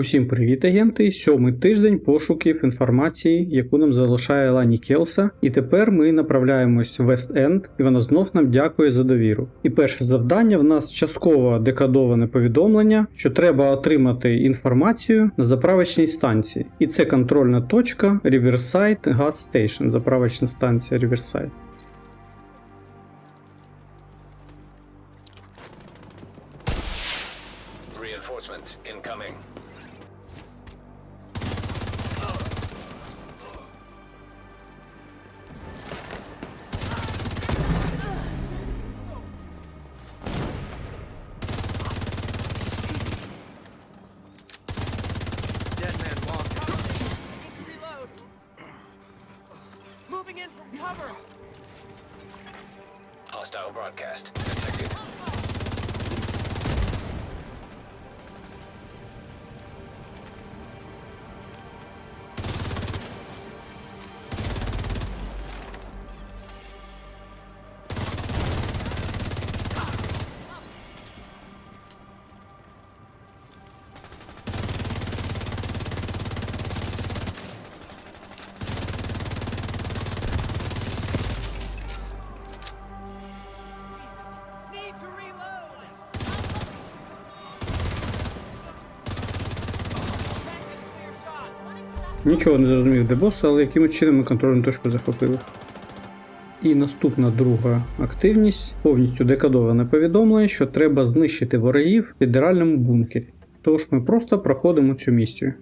Усім привіт, агенти! Сьомий тиждень пошуків інформації, яку нам залишає Лані Келса. І тепер ми направляємось в Вест-Енд, і вона знов нам дякує за довіру. І перше завдання в нас частково декодоване повідомлення, що треба отримати інформацію на заправочній станції. І це контрольна точка Riverside Gas Station, заправочна станція Riverside. Reinforcements incoming. Нічого не зрозумів, де бос, але якимось чином ми контрольну точку захопили. І наступна друга активність повністю декодоване повідомлення, що треба знищити ворогів в федеральному бункері. Тож ми просто проходимо цю місію.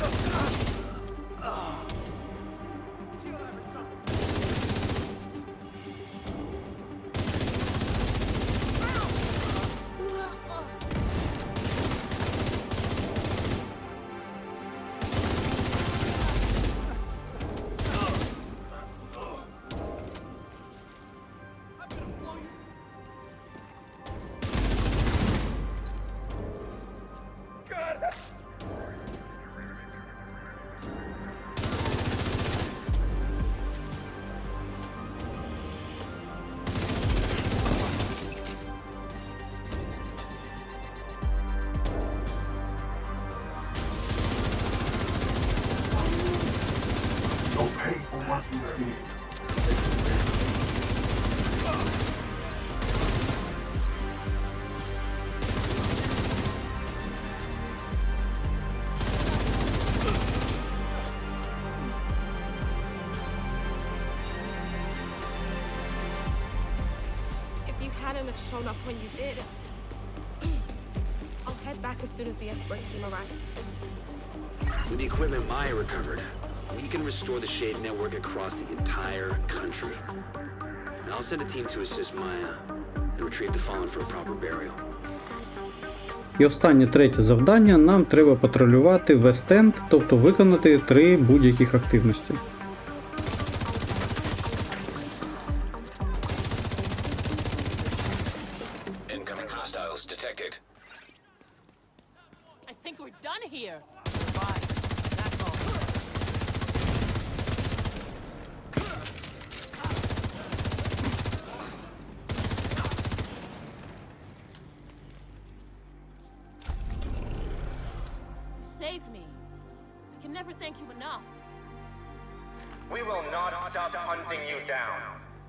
Let's go. You have shown up when you did, I'll head back as soon as the escort team arrives. With the equipment Maya recovered, we can restore the Shade network across the entire country. And I'll send a team to assist Maya and retrieve the fallen for a proper burial. І останнє третє завдання нам треба патрулювати Вест-Енд, тобто виконати три будь-яких активності. Saved me. I can never thank you enough. We will not stop hunting you down.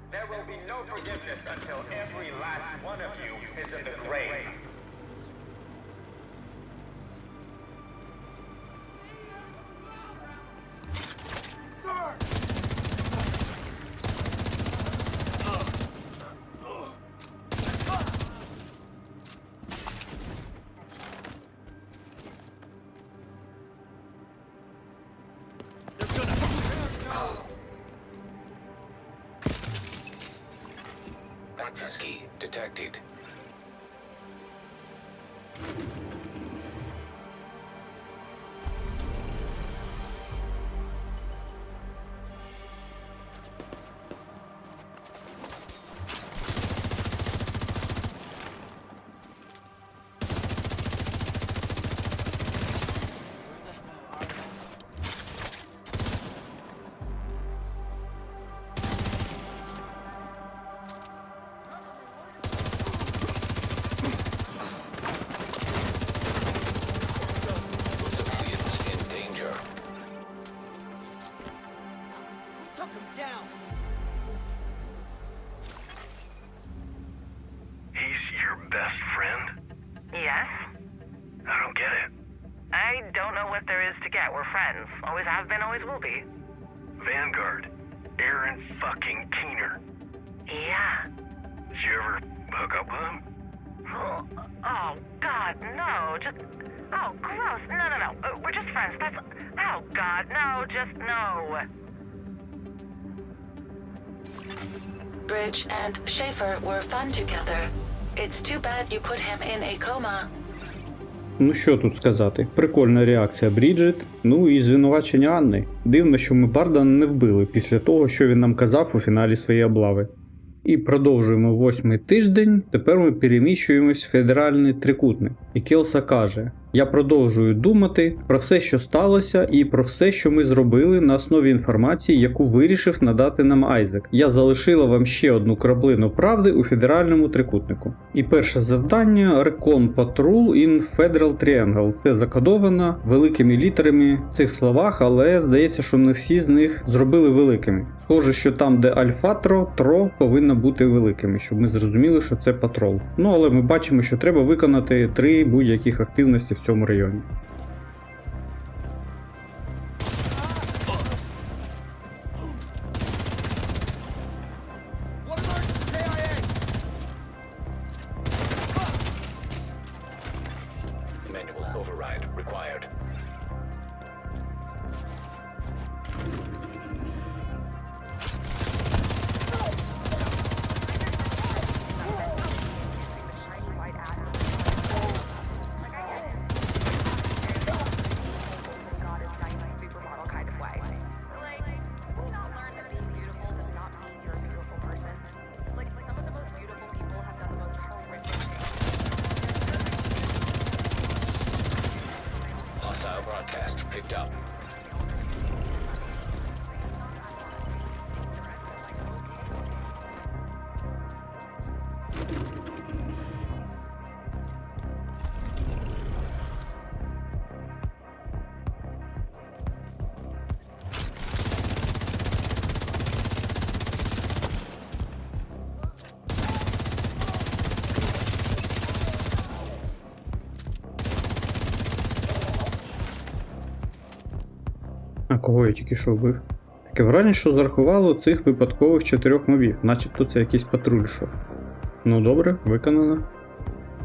There will be no forgiveness until every last one of you is in the grave. Franziski detected. Know what there is to get. We're friends. Always have been, always will be. Vanguard. Aaron fucking Keener. Yeah. Did you ever hook up with him? Oh, oh, God, no. Just. Oh, gross. No, no, no. Uh, We're just friends. That's. Oh, God, no. Just no. Bridge and Schaefer were fun together. It's too bad you put him in a coma. Ну що тут сказати? Прикольна реакція Бріджит. Ну і звинувачення Анни. Дивно, що ми Бардана не вбили після того, що він нам казав у фіналі своєї облави. І продовжуємо восьмий тиждень. Тепер ми переміщуємось в федеральний трикутник. І Келса каже: Я продовжую думати про все, що сталося, і про все, що ми зробили на основі інформації, яку вирішив надати нам Айзек. Я залишила вам ще одну краплину правди у федеральному трикутнику. І перше завдання Recon Patrol in Federal Triangle. Це закодовано великими літерами в цих словах, але здається, що не всі з них зробили великими. Схоже, що там, де Альфатро, Тро повинно бути великими, щоб ми зрозуміли, що це патрол. Ну але ми бачимо, що треба виконати три будь-яких активності в цьому районі. One alert! KIA! Manual override required. Hostile broadcast picked up. А кого я тільки що вбив? Таке враження, що зарахувало цих випадкових чотирьох мобів, начебто це якийсь патруль йшов. Ну добре, виконано.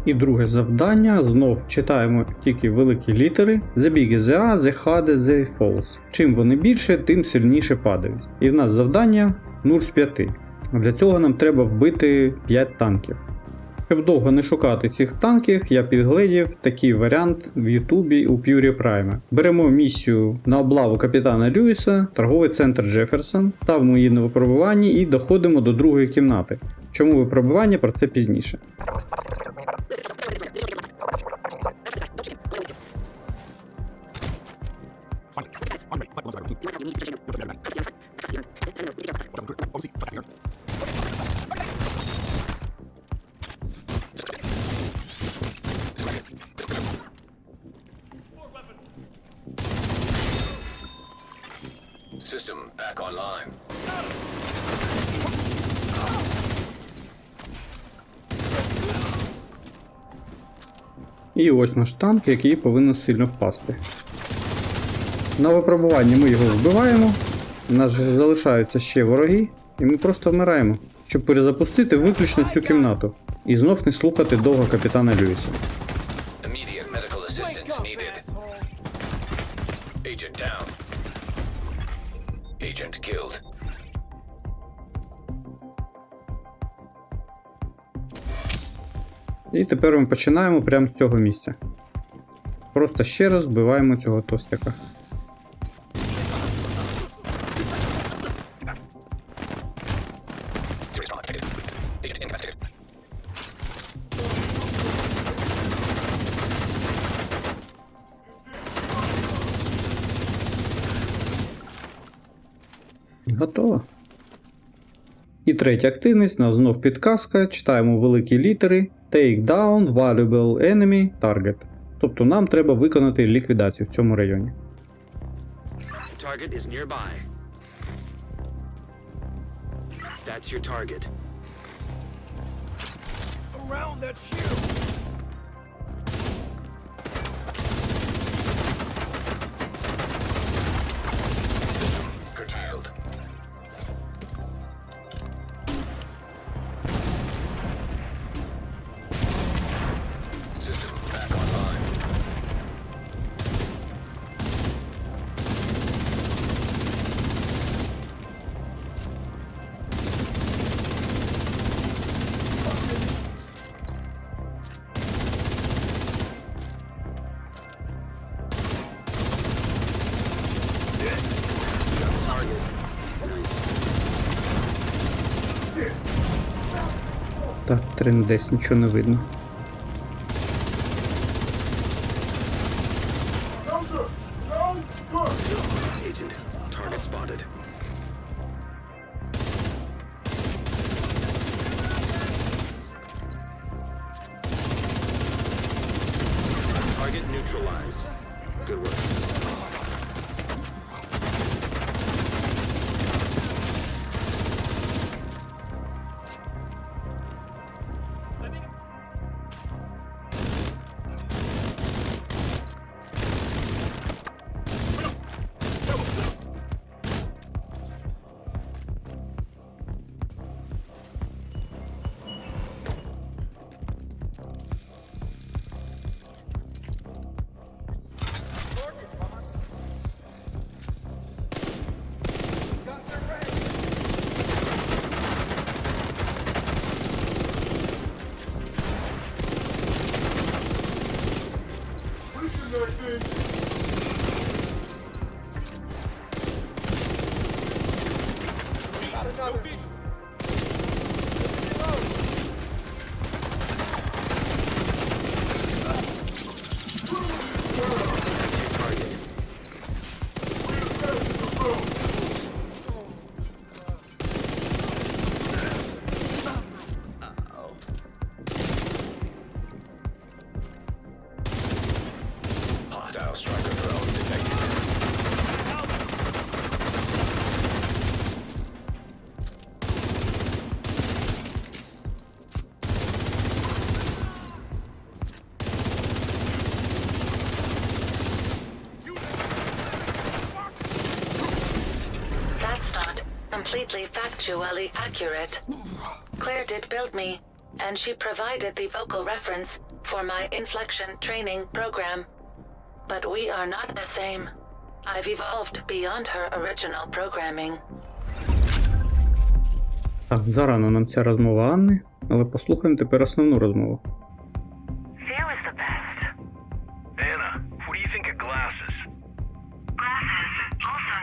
І друге завдання знов читаємо тільки великі літери. The bigger the are, the harder they falls. Чим вони більше, тим сильніше падають. І в нас завдання 0 з 5. Для цього нам треба вбити 5 танків. Щоб довго не шукати цих танків, я підгледів такий варіант в Ютубі у Pure Prime. Беремо місію на облаву капітана Льюіса, торговий центр Джеферсон, ставимо її на випробуванні і доходимо до другої кімнати. Чому випробування про це пізніше. System back online. І ось наш танк, який повинен сильно впасти. На випробуванні ми його вбиваємо. У нас залишаються ще вороги, і ми просто вмираємо, щоб перезапустити виключно цю кімнату і знов не слухати довго капітана asshole! Agent down. Agent killed. І тепер ми починаємо прямо з цього місця. Просто ще раз вбиваємо цього тостяка. Готово. І третя активність, нас знов підказка, читаємо великі літери Take down valuable enemy target. Тобто нам треба виконати ліквідацію в цьому районі. Target is nearby. That's your target. Around that shield! Та трендець нічого не видно. Target neutralized. Good work. completely factually accurate. Claire did build me, and she provided the vocal reference for my inflection training program. But we are not the same. I've evolved beyond her original programming. Так, зарано нам ця розмова Анни, але послухаємо тепер основну розмову. Theo is the best. Anna, what do you think of glasses? Glasses, also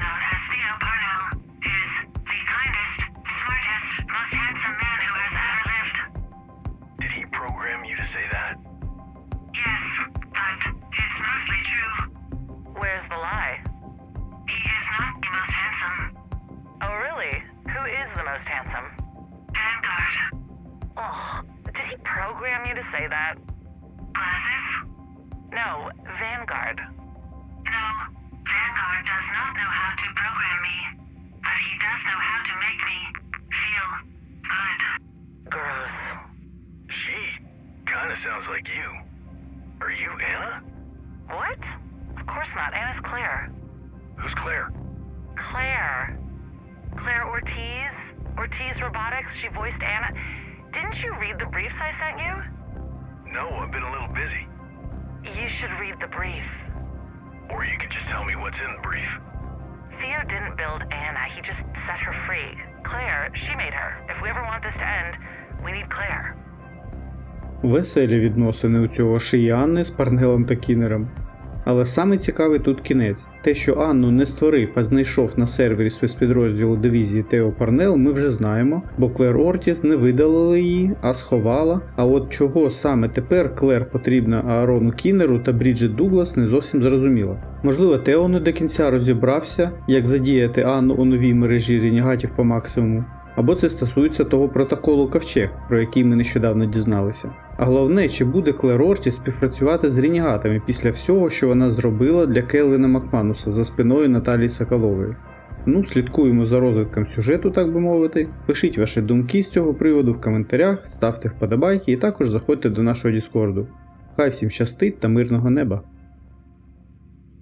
Oh, did he program you to say that? Glasses? No, Vanguard. No, Vanguard does not know how to program me, but he does know how to make me feel good. Gross. She kinda sounds like you. Are you Anna? What? Of course not. Anna's Claire. Who's Claire? Claire. Claire Ortiz? Ortiz Robotics? She voiced Anna. Didn't you read the briefs I sent you? No, I've been a little busy. You should read the brief. Or you could just tell me what's in the brief. Theo didn't build Anna, he just set her free. Claire, she made her. If we ever want this to end, we need Claire. Веселі відносини у цього шиї Анни з Парнелом та Кінером. Але саме цікавий тут кінець. Те, що Анну не створив, а знайшов на сервері спецпідрозділу дивізії Тео Парнел, ми вже знаємо, бо Клер Ортіс не видалила її, а сховала. А от чого саме тепер Клер потрібна Аарону Кінеру та Бріджит Дуглас не зовсім зрозуміло. Можливо, Тео не до кінця розібрався, як задіяти Анну у новій мережі ренегатів по максимуму. Або це стосується того протоколу Ковчег, про який ми нещодавно дізналися. А головне, чи буде Клер Орті співпрацювати з ренігатами після всього, що вона зробила для Келвіна Макмануса за спиною Наталії Соколової. Ну, слідкуємо за розвитком сюжету, так би мовити. Пишіть ваші думки з цього приводу в коментарях, ставте вподобайки і також заходьте до нашого Діскорду. Хай всім щастить та мирного неба!